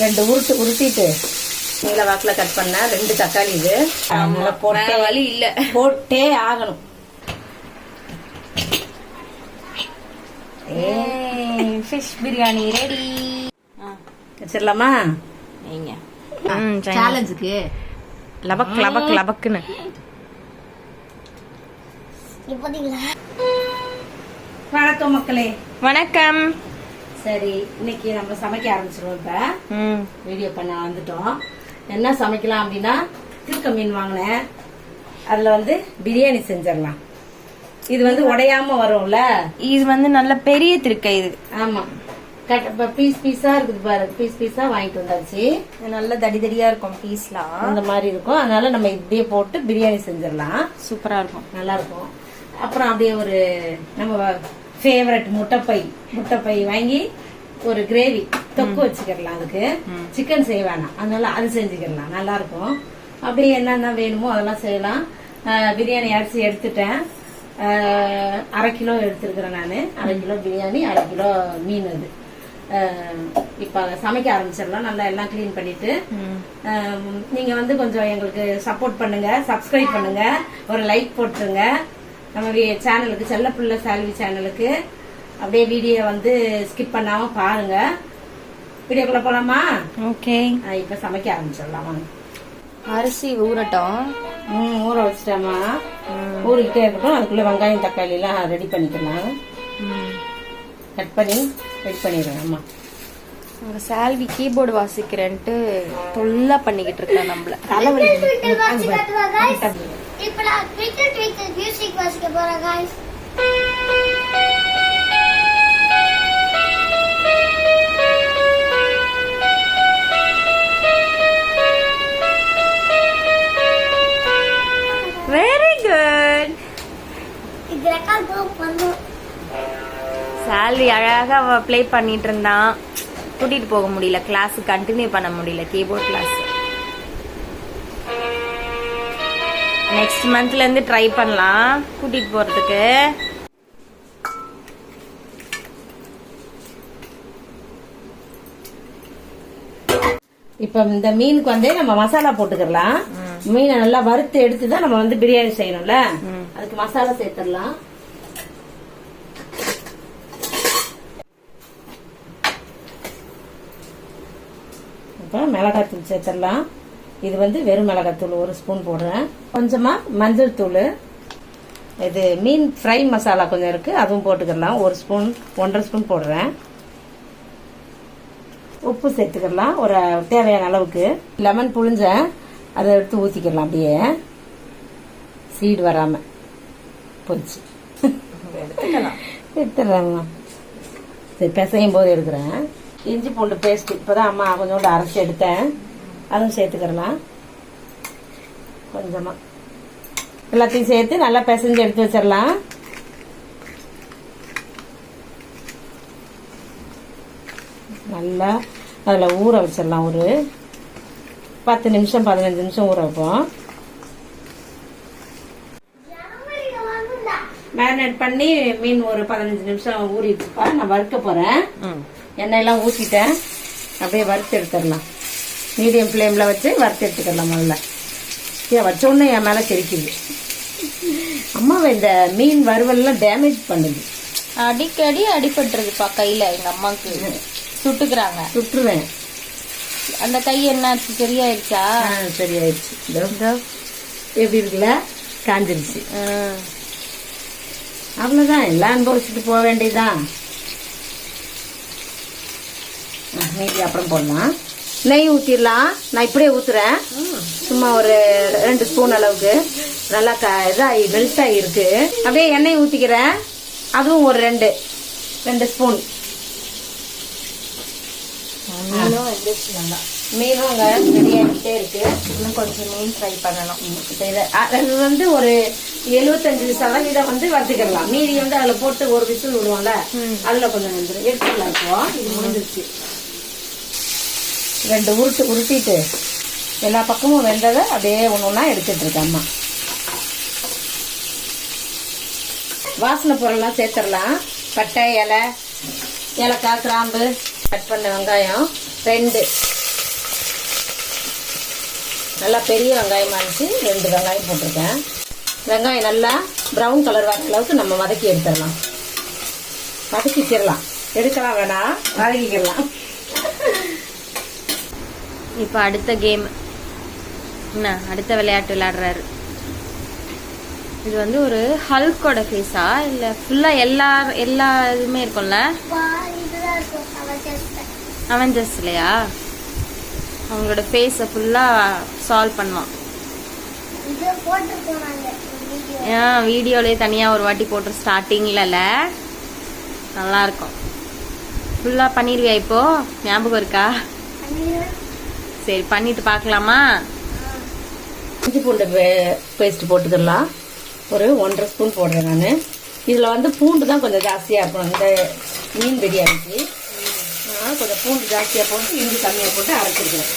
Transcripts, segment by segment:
ரெண்டு உருட்டு உருட்டிட்டு நீல வாக்குல கட் பண்ண ரெண்டு தக்காளி இது. போட்டே வழி இல்ல. போட்டே ஆகணும். ஃபிஷ் பிரியாணி ரெடி வச்சிடலாமா நீங்க சேலஞ்சுக்கு லபக் லபக் லபக்குன்னு. வணக்கம் மக்களே. வணக்கம். சரி இன்னைக்கு நம்ம சமைக்க ஆரம்பிச்சிருவோம் இப்ப. ம். வீடியோ பண்ண வந்துட்டோம். என்ன சமைக்கலாம் அப்படின்னா திருக்க மீன் வாங்கினேன். அதுல வந்து பிரியாணி செஞ்சிடலாம். இது வந்து உடையாம வரும்ல? இது வந்து நல்ல பெரிய திருக்கை இது. ஆமா. பீஸ் பீஸா இருக்குது பாரு. பீஸ் பீஸா வாங்கிட்டு வந்தாச்சு. நல்ல தடி தடியா இருக்கும் பீஸ்லாம் அந்த மாதிரி இருக்கும். அதனால நம்ம இப்படியே போட்டு பிரியாணி செஞ்சிடலாம். சூப்பரா இருக்கும். நல்லா இருக்கும். அப்புறம் அப்படியே ஒரு நம்ம ஃபேவரட் முட்டைப்பை முட்டைப்பை வாங்கி ஒரு கிரேவி தொக்கு வச்சுக்கிடலாம் அதுக்கு. சிக்கன் செய்ய வேணாம். அதனால அது செஞ்சுக்கிடலாம். நல்லா இருக்கும் அப்படியே என்னென்ன வேணுமோ அதெல்லாம் செய்யலாம். பிரியாணி அரிசி எடுத்துட்டேன். அரை கிலோ எடுத்துருக்கிறேன் நான். அரை கிலோ பிரியாணி அரை கிலோ மீன் அது. இப்ப சமைக்க ஆரம்பிச்சிடலாம். நல்லா எல்லாம் க்ளீன் பண்ணிட்டு. ஆஹ் நீங்க வந்து கொஞ்சம் எங்களுக்கு சப்போர்ட் பண்ணுங்க. சப்ஸ்கிரைப் பண்ணுங்க. ஒரு லைக் போட்டுருங்க. நம்ம வி- சேனலுக்கு செல்லப்பிள்ளை சால்வி சேனலுக்கு அப்படியே வீடியோ வந்து ஸ்கிப் பண்ணாம பாருங்க. வீடியோக்குள்ள போலாமா? ஓகே இப்ப சமைக்க ஆரம்பிச்சிடலாம்? அரிசி ஊறட்டும். ம், ஊற வச்சிட்டோமா ஊறிக்கிட்டே இருக்கட்டும். அதுக்குள்ள வெங்காயம் தக்காளி எல்லாம் ரெடி பண்ணிக்கலாம். கட் பண்ணி ரெடி பண்ணிடுறேன் அம்மா உங்க சால்வி கீபோர்டு வாசிக்கிறேன்ட்டு தொல்லை பண்ணிக்கிட்டு இருக்கா நம்மள. தலைவலி. இப்ப நான் ட்விட்டர் ட்விட்டர் மியூசிக் வாசிக்க போறேன் guys. வெரி குட் இது ரெக்கார்ட் பண்ணும் சால்வி அழகா ப்ளே பண்ணிட்டு இருந்தான். கூட்டிட்டு போக முடியல. கிளாஸ் கண்டினியூ பண்ண முடியல. கீபோர்ட் கிளாஸ் நெக்ஸ்ட் மந்த்ல இருந்து ட்ரை பண்ணலாம். கூட்டிட்டு போறதுக்கு. இப்ப இந்த மீனுக்கு வந்து நம்ம மசாலா போட்டுக்கலாம் மீனை நல்லா வறுத்து எடுத்து தான் நம்ம வந்து பிரியாணி செய்யணும்ல. அதுக்கு மசாலா சேர்த்துடலாம். இப்போ மிளகாத்தூள் சேர்த்துடலாம். இது வந்து வெறும் மிளகாத்தூள் ஒரு ஸ்பூன் போடுறேன். கொஞ்சமா மஞ்சள் தூள். இது மீன் ஃப்ரை மசாலா கொஞ்சம் இருக்கு அதுவும் போட்டுக்கலாம். ஒரு ஸ்பூன் ஒன்றரை ஸ்பூன் போடுறேன். உப்பு சேர்த்துக்கலாம் ஒரு தேவையான அளவுக்கு. லெமன் புழிஞ்சேன் அதை எடுத்து ஊற்றிக்கலாம் அப்படியே. சீடு வராம. போச்சு. எடுத்துடுறேம்மா சரி பிசையும் போது எடுக்கிறேன். இஞ்சி பூண்டு பேஸ்ட் இப்போதான் அம்மா கொஞ்சோண்டு அரைச்சி எடுத்தேன். அதுவும் சேர்த்துக்கிறலாம் கொஞ்சமா. எல்லாத்தையும் சேர்த்து நல்லா பிசைஞ்சு எடுத்து வச்சிடலாம். நல்லா அதில் ஊற வச்சிடலாம் ஒரு பத்து நிமிஷம் பதினஞ்சு நிமிஷம் ஊற வைப்போம். மேரினேட் பண்ணி மீன் ஒரு பதினஞ்சு நிமிஷம் ஊறிடுச்சுப்பா. நான் வறுக்க போறேன். எண்ணெயெல்லாம் ஊற்றிட்டேன் அப்படியே வறுத்து எடுத்துடலாம். மீடியம் ஃப்ளேமில் வச்சு வறுத்து எடுத்துக்கலாம் முதல்ல. ஏன் வச்ச உடனே என் மேலே தெரிக்குது அம்மாவை இந்த மீன் வறுவல்லாம் டேமேஜ் பண்ணுது. அடிக்கடி அடிபட்டுருதுப்பா கையில. எங்க அம்மாக்கு சுட்டுக்கிறாங்க. சுட்டுருவேன். அந்த கை என்ன சரியாயிருச்சா? இதோ எப்படி இருக்குல்ல? காஞ்சிருச்சு. ம். அவ்வளவுதான். எல்லாம் அனுபவிச்சுட்டு போக வேண்டியதுதான். ஆ, மீதி அப்புறம் போடலாம். நெய் ஊத்திடலாம். நான் இப்படியே ஊத்துறேன். சும்மா ஒரு ரெண்டு ஸ்பூன் அளவுக்கு. நல்லா க இதாகி மெல்ட் ஆகிருக்கு அப்படியே எண்ணெய் ஊத்திக்கிறேன். அதுவும் ஒரு ரெண்டு ரெண்டு ஸ்பூன். மீனும் வெந்துருச்சு நல்லா. மீனும் அங்கே ரெடி ஆகிட்டே இருக்கு. இன்னும் கொஞ்சம் மீன் ஃப்ரை பண்ணணும். இப்ப இத- அ- இது வந்து ஒரு எழுபத்தஞ்சு சதவீதம் வந்து வறுத்துக்கலாம் மீதி வந்து அதுல போட்டு ஒரு விசில் விடுவோம்ல அதுல கொஞ்சம் வந்துடும் எடுத்துக்கலாம் இப்போ. இது முடிஞ்சிருச்சு. ரெண்டு உருட்டு உருட்டிட்டு எல்லா பக்கமும் வெந்ததை அப்படியே ஒன்று ஒன்றா எடுத்துட்டுருக்கேன் அம்மா. வாசனை பொருள்லாம் சேர்த்துடலாம். பட்டை இலை ஏலக்காய் கிராம்பு கட் பண்ண வெங்காயம் ரெண்டு. நல்லா பெரிய வெங்காயமாக இருந்துச்சு. ரெண்டு வெங்காயம் போட்டிருக்கேன். வெங்காயம் நல்லா ப்ரௌன் கலர் வர அளவுக்கு நம்ம வதக்கி எடுத்துடலாம். வதக்கிக்கிறலாம் எடுக்கலாம் வேணாம் வதக்கிக்கிடலாம் இப்போ அடுத்த கேம் என்ன அடுத்த விளையாட்டு விளையாடுறாரு. இது வந்து ஒரு ஹல்கோட ஃபேஸா இல்ல ஃபுல்லா எல்லா எல்லா இதுவுமே இருக்கும்ல? அவெஞ்சர்ஸ் இல்லையா அவங்களோட ஃபேஸை ஃபுல்லா சால்வ் பண்ணுவான். ஆ ஒரு ஏன் வீடியோலயே தனியா ஒரு வாட்டி போட்டு ஸ்டார்டிங்லல நல்லா இருக்கும். ஃபுல்லா பண்ணிருவியா இப்போ? ஞாபகம் இருக்கா? சரி பண்ணிட்டு பார்க்கலாமா? இஞ்சி பூண்டு பேஸ்ட் போட்டுக்கலாம் ஒரு ஒன்றரை ஸ்பூன் போடுறேன் நான். இதில் வந்து பூண்டு தான் கொஞ்சம் ஜாஸ்தியாக இருக்கணும் இந்த மீன் பிரியாணிக்கு. அதனால் கொஞ்சம் பூண்டு ஜாஸ்தியாக போட்டு இஞ்சி கம்மியாக போட்டு அரைச்சிருக்கிறேன்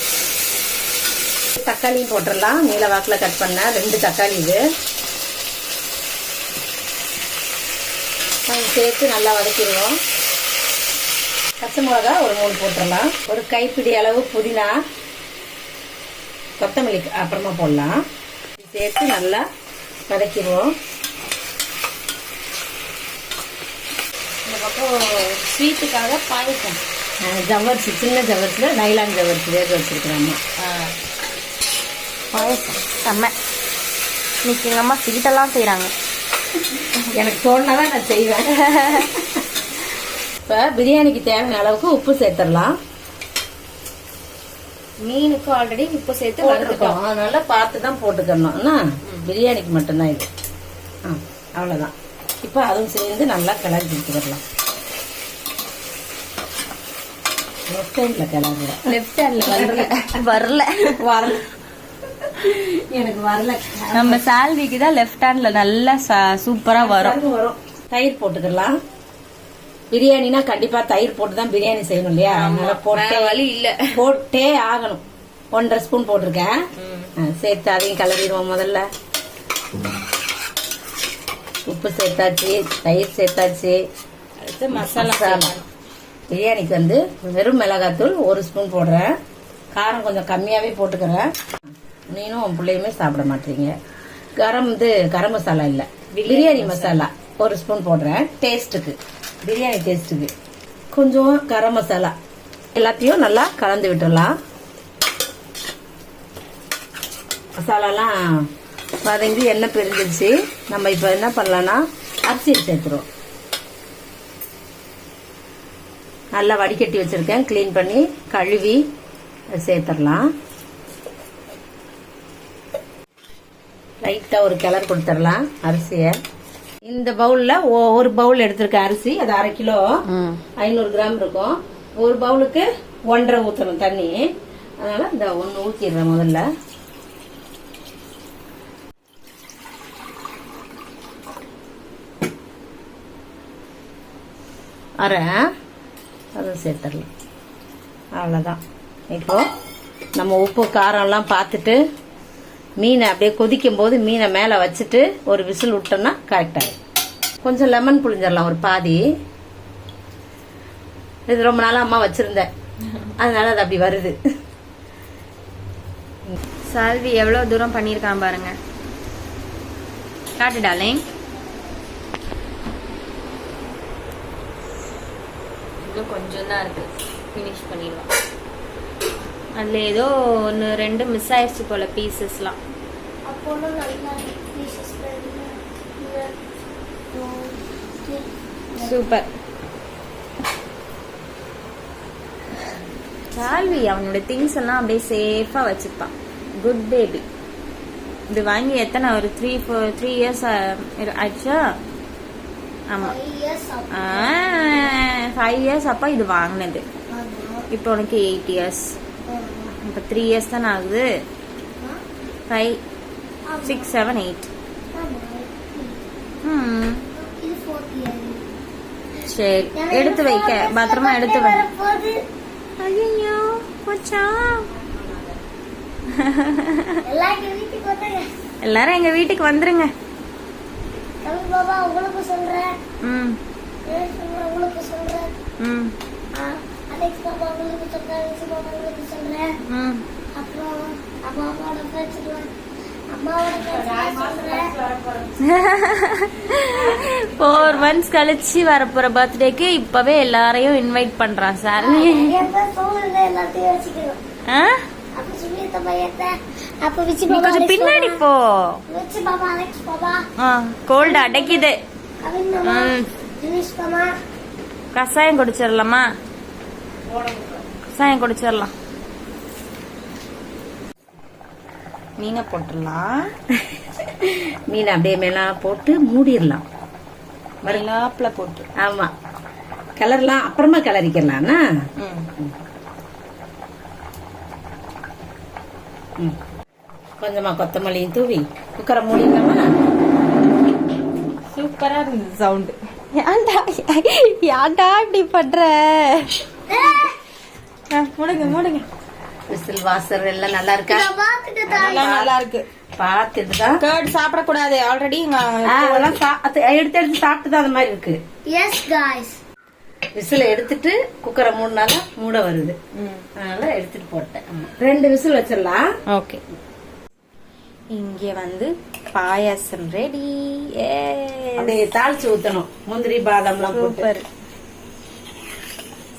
தக்காளியும் போட்டுடலாம். நீல வாக்கில் கட் பண்ண ரெண்டு தக்காளி இது. சேர்த்து நல்லா வதக்கிடுவோம். பச்சை மிளகா ஒரு மூணு போட்டுடலாம். ஒரு கைப்பிடி அளவு புதினா. கொத்தமல்லி அப்புறமா போடலாம். சேர்த்து நல்லா வதக்கிடுவோம். இந்த பக்கம் ஸ்வீட்டுக்காக பாயசம். ஜவ்வரிசி சின்ன ஜவ்வரிசியில் நைலான் ஜவ்வரிசி வேக வச்சிருக்கிறேன் அம்மா. பாயசம். செம்ம. இன்னைக்கு எங்க அம்மா ஸ்வீட்டெல்லாம் செய்றாங்க. எனக்கு தோணுனாதான் நான் செய்வேன். இப்போ பிரியாணிக்கு தேவையான அளவுக்கு உப்பு சேர்த்துடலாம். மீனுக்கு ஆல்ரெடி உப்பு சேர்த்து போட்டிருக்கோம். அதனால பார்த்து தான் போட்டுக்கணும். என்ன பிரியாணிக்கு மட்டும்தான் இது. ஆ அவ்வளோதான் இப்போ அதுவும் சேர்ந்து நல்லா கிளறி கொடுத்துக்கலாம் லெஃப்ட் ஹேண்டில் கிளறுறேன் லெஃப்ட் ஹேண்ட்ல வரல. வரல. வரல. எனக்கு வரல. நம்ம சால்விக்கு தான் லெஃப்ட் ஹேண்ட்ல நல்லா சூப்பரா வரும். வரும். தயிர் போட்டுக்கலாம் பிரியாணினா கண்டிப்பா தயிர் போட்டு தான் பிரியாணி செய்யணும் இல்லையா? அதனால போட்டே வழி இல்ல. போட்டே ஆகணும். ஒன்றரை ஸ்பூன் போட்டிருக்கேன். சேர்த்து அதையும் கிளறிடுவோம் முதல்ல. உப்பு சேர்த்தாச்சு தயிர் சேர்த்தாச்சு. மசாலா பிரியாணிக்கு வந்து வெறும் மிளகாத்தூள் ஒரு ஸ்பூன் போடுறேன். காரம் கொஞ்சம் கம்மியாகவே போட்டுக்கிறேன். நீனும் உன் பிள்ளையுமே சாப்பிட மாட்டீங்க. கரம் இது கரம் மசாலா இல்லை. பிரியாணி மசாலா ஒரு ஸ்பூன் போடுறேன். டேஸ்ட்டுக்கு. பிரியாணி டேஸ்ட்டுக்கு கொஞ்சம் கரம் மசாலா. எல்லாத்தையும் நல்லா கலந்து விட்டுடலாம். மசாலாலாம் வதங்கி எண்ணெய் பிரிஞ்சிருச்சு. நம்ம இப்போ என்ன பண்ணலான்னா அரிசி சேர்த்துருவோம். நல்லா வடிகட்டி வச்சிருக்கேன். க்ளீன் பண்ணி கழுவி சேர்த்துடலாம். லைட்டாக ஒரு கிளர் கொடுத்துடலாம் அரிசியை. இந்த பவுலில் ஒரு பவுல் எடுத்திருக்கேன் அரிசி அது அரை கிலோ. ஐநூறு கிராம் இருக்கும். ஒரு பவுலுக்கு ஒன்றரை ஊற்றணும் தண்ணி. அதனால இந்த ஒன்று ஊற்றிடுறேன் முதல்ல. அரை. அதை சேர்த்துடலாம். அவ்வளோதான் இப்போ நம்ம உப்பு காரம்லாம் பார்த்துட்டு மீனை அப்படியே கொதிக்கும் போது மீனை மேலே வச்சுட்டு ஒரு விசில் விட்டோம்னா கரெக்டாக கொஞ்சம் லெமன் புழிஞ்சிடலாம் ஒரு பாதி. இது ரொம்ப நாளாக அம்மா வச்சுருந்தேன். அதனால அது அப்படி வருது. சால்வி எவ்வளவு தூரம் பண்ணிருக்கான் பாருங்க. காட்டு டாலிங் இன்னும் கொஞ்சம் தான் இருக்கு. ஃபினிஷ் பண்ணிடலாம். அதுல ஏதோ ஒன்று ரெண்டு மிஸ் ஆயிடுச்சு போல பீசஸ்லாம் அப்போலும் நல்லா pieces வருது. இந்த two, three. சூப்பர் சால்வி அவனோட திங்ஸ் எல்லாம் அப்படியே சேஃபா வச்சுப்பான் குட் பேபி இது வாங்கி எத்தனை ஒரு த்ரீ ஃபோர் த்ரீ இயர்ஸ் ஆயிடுச்சா ஆமா Five years ஆகும். ஃபைவ் இயர்ஸ் அப்போ இது வாங்கினது. இப்போ உனக்கு எயிட் இயர்ஸ். இப்போ த்ரீ இயர்ஸ் தானே ஆகுது? ஃபைவ். Six seven eight. ம். சரி எடுத்து வைக்க. பத்திரமா எடுத்து வை. ஐயோ போச்சா எல்லாரும் எங்க வீட்டுக்கு வந்துருங்க. தமிழ் பாபா உங்களுக்கு சொல்றேன். ம். தினேஷ் பாபா உங்களுக்கு சொல்றேன். ம். ஆ, அலெக்ஸ் பாபா உங்களுக்கு சொல்றேன் ரிஷி பாபா உங்களுக்கு சொல்றேன் ம். அப்புறம் அம்மா அப்பாவோட வச்சுக்கலாம் அம்மாவோட சொல்றேன் ஃபோர் மந்த்ஸ் கழிச்சு வரப்போற பர்த்டேக்கு இப்பவே எல்லாரையும் இன்வைட் பண்றான் சார் கொஞ்சம் பின்னாடி போ. கோல்டு அடைக்குது. கஷாயம் குடிச்சிடலாமா கஷாயம் குடிச்சிடலாம் மீனை போட்டுடலாம். மீன் அப்படியே மேல போட்டு மூடிடலாம். மரிலாப்புல போட்டு. ஆமா. கலர்லாம் அப்புறமா கிளறிக்கலாம்னா. கொஞ்சமா கொத்தமல்லியும் தூவி குக்கரை மூடிடலாமா? சூப்பரா இருந்தது சவுண்டு ஏன்டா ஏன்டா இப்படி பண்ற? ஆ, மூடுங்க மூடுங்க. விசில் வாசர் எல்லாம் நல்லா இருக்கா? நல்லா நல்லா இருக்கு. பார்த்துட்டு தான் கேர்ட் சாப்பிடக்கூடாது ஆல்ரெடி அதெல்லாம் எடுத்து எடுத்து சாப்பிட்டு தான் அந்த மாதிரி இருக்கு. எஸ் காய்ஸ் விசில எடுத்துட்டு குக்கரை மூடினாலும் மூட வருது. அதனால எடுத்துட்டு போட்டேன். ரெண்டு விசில் வச்சிடலாம். ஓகே. இங்க வந்து பாயாசம் ரெடி அப்படியே தாளிச்சு ஊத்தணும். முந்திரி பாதாம்லாம் போட்டு. சூப்பர்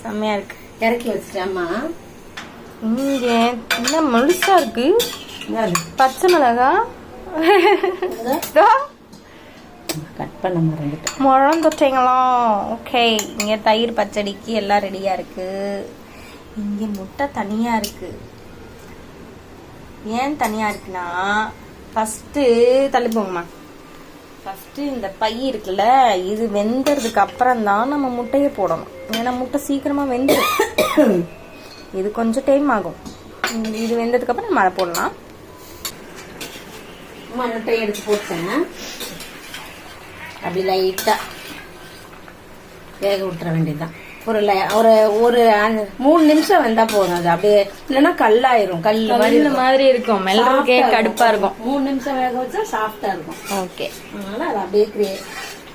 செம்மையா இருக்கு. இறக்கி வச்சிட்டாமா இங்க என்ன முழுசா இருக்கு? பச்சை மிளகா? கட் பண்ண மறந்துட்டேன். முழம் தொட்டைங்களா ஓகே இங்க தயிர் பச்சடிக்கு எல்லாம் ரெடியா இருக்கு. இங்க முட்டை தனியா இருக்கு. ஏன் தனியா இருக்குன்னா ஃபர்ஸ்ட் தள்ளி போங்கம்மா ஃபர்ஸ்ட் இந்த பை இருக்குல்ல இது வெந்ததுக்கு அப்புறம் தான் நம்ம முட்டையை போடணும். ஏன்னா முட்டை சீக்கிரமா வெந்துடும் இது கொஞ்சம் டைம் ஆகும். இது- வெந்ததுக்கு அப்புறம் நம்ம அதை போடலாம். முட்டை எடுத்து போட்டேன். அப்படி லைட்டா வேக விட்டுற வேண்டியதுதான். ஒரு ஒரு ஒரு மூணு நிமிஷம் வெந்தா போதும் அது. அப்படியே இல்லைன்னா கல்லாயிரும். கல் மாதிரி. மாதிரி இருக்கும். ஆ கடுப்பா இருக்கும். மூணு நிமிஷம் வேக வச்சா சாஃப்டா இருக்கும். ஓகே அதனால அதை அப்படியே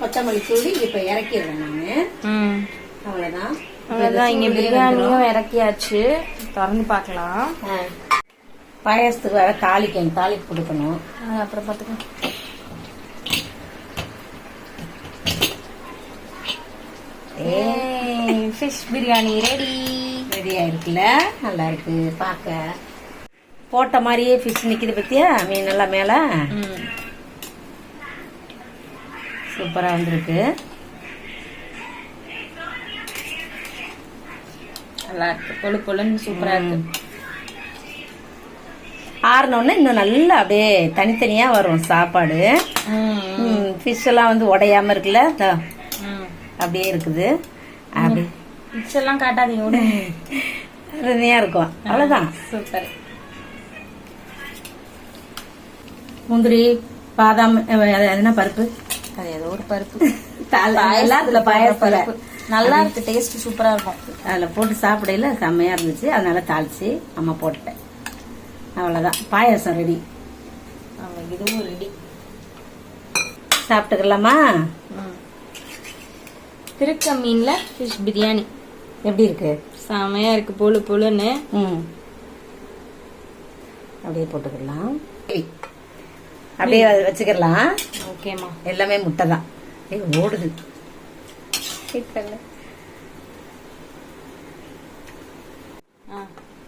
கொத்தமல்லி தூளி இப்ப இறக்கிடுறேன் நானு. அவ்வளவுதான். அவ்வளவுதான் இங்க பிரியாணியும் இறக்கியாச்சு. திறந்து பார்க்கலாம். பாயாசத்துக்கு வேற தாளிக்கணும் தாளிப்பு கொடுக்கணும். அப்புறம் பார்த்துக்கலாம். ஃபிஷ் பிரியாணி ரெடி ரெடியா இருக்குல்ல நல்லா இருக்கு பார்க்க போட்ட மாதிரியே ஃபிஷ் நிக்குது பத்தியா? மீன் எல்லாம் மேல? சூப்பரா வந்திருக்கு. நல்லா இருக்கு பொழு பொழுன்னு சூப்பரா இருக்கு ஆறினோடனே இன்னும் நல்லா அப்படியே தனித்தனியா வரும் சாப்பாடு. ஃபிஷ் எல்லாம் வந்து உடையாம இருக்குல்ல. அப்படியே இருக்குது. அப்படி. எல்லாம் காட்டாதீங்க விடு. அருமையா இருக்கும். அவ்வளவுதான். சூப்பர் முந்திரி பாதாம் என்ன பருப்பு? அது ஏதோ ஒரு பருப்பு. அதுல பாயாசத்துல நல்லா இருக்கு டேஸ்ட் சூப்பரா இருக்கும். அதில் போட்டு சாப்பிடையில செம்மையா இருந்துச்சு. அதனால தாளிச்சு அம்மா போட்டுட்டேன். அவ்வளோதான் பாயாசம் ரெடி இதுவும் ரெடி சாப்பிட்டுக்கலாமா? திருக்க மீன்ல ஃபிஷ் பிரியாணி. எப்படி இருக்கு? செமையா இருக்கு பொழு பொழுன்னு. ம். அப்படியே போட்டுக்கலாம். அப்படியே வச்சுக்கலாம் ஓகேம்மா. எல்லாமே முட்டை தான் ஏய்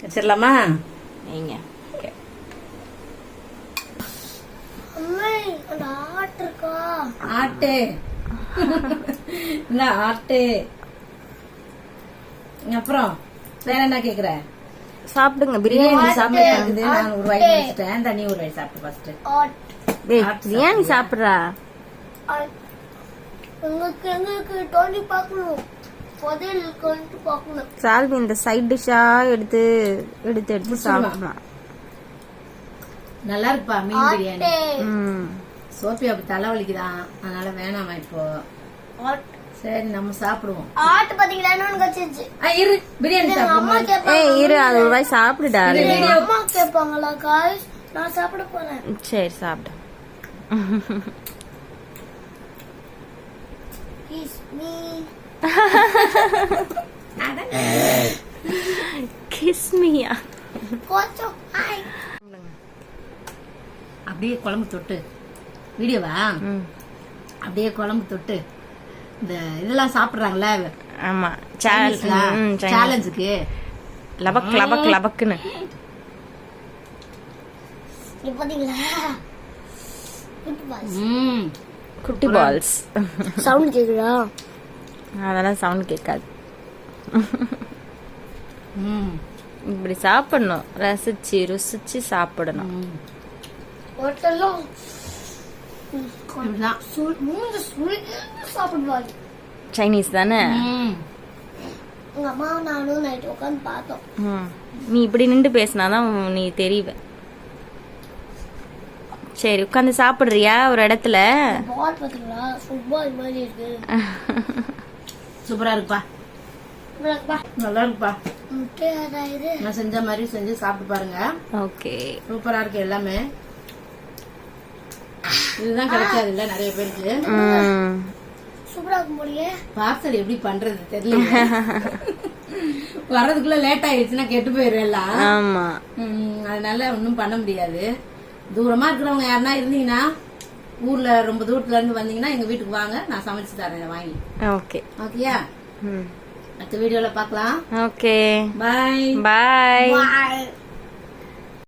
வச்சிடலாமா? நீங்க ஆட்டு இருக்கா? ஆட்டு என்ன ஆட்டு அப்புறம் வேற என்ன கேக்குற? சாப்பிடுங்க பிரியாணி இருக்குது? நான் ஒரு வாய் முடிச்சிட்டேன் தண்ணி ஒரு வாய் சாப்பிட்டு ஃபர்ஸ்ட் ஆட் டேய், பிரியாணி சாப்பிடுறா? எங்களுக்கு எங்களுக்கு தோண்டி பார்க்கணும். புதையல் கொண்டு பார்க்கணும். சால்வி இந்த சைட் டிஷ்ஷா எடுத்து எடுத்து எடுத்து சாப்பிடலாம். நல்லா இருக்குப்பா மீன் பிரியாணி. சோஃபி அப்படி தலைவலிக்குதான் அதனால வேணாமா இப்போ. சரி நம்ம சாப்பிடுவோம். ஆட்டு பாத்தீங்களா? இரு. பிரியாணி சாப்பிடுவோம். ஏய் இரு அது ஒரு வாய் சாப்பிடுடா அம்மா கேட்பாங்களா காய்ஸ் நான் சாப்பிட போறேன். சரி சாப்பிடு. ப்ளீஸ் மீ கிஸ் மீயா கொஞ்சம் ஹாய் அப்படியே குழம்பு தொட்டு. வீடியோவா? அப்படியே குழம்பு தொட்டு. இந்த இதெல்லாம் சாப்பிடுறாங்கல்ல? ஆமா. சேலஞ்ச் சேலஞ்சுக்கு? லபக் லபக் லபக்குன்னு. பால் ம். குட்டி பால்ஸ் சவுண்ட் கேக்குதா? அதெல்லாம் சவுண்ட் கேட்காது இப்படி சாப்பிடணும். ரசிச்சு ருசிச்சு சாப்பிடணும். ஒருத்தெல்லாம் சைனீஸ் தானே ம். எங்க அம்மாவும் நானும் நைட் உட்காந்து பார்த்தோம். நீ இப்படி நின்று பேசினாதான் நீ தெரிவ. சரி உட்காந்து சாப்பிடுறியா ஒரு இடத்துல? சூப்பரா இருக்குப்பா. நல்லா இருக்குப்பா. நான் செஞ்ச மாதிரி செஞ்சு சாப்பிட்டு பாருங்க. ஓகே. சூப்பரா இருக்கு எல்லாமே. இதுதான் கிடைக்காது இல்ல நிறைய பேருக்கு. சூப்பரா இருக்கும் பார்சல் எப்படி பண்றது தெரியல. வர்றதுக்குள்ள லேட் ஆயிடுச்சுன்னா கெட்டு போயிடும் எல்லாம் ஆமா அதனால ஒன்றும் பண்ண முடியாது. தூரமா இருக்கிறவங்க யாருன்னா இருந்தீங்கன்னா ஊர்ல ரொம்ப தூரத்துல இருந்து வந்தீங்கன்னா எங்க வீட்டுக்கு வாங்க நான் சமைச்சு தரேன் வாங்கி. ஓகே. ஓகேயா? ம். அடுத்த வீடியோல பார்க்கலாம். ஓகே. பாய் பாய்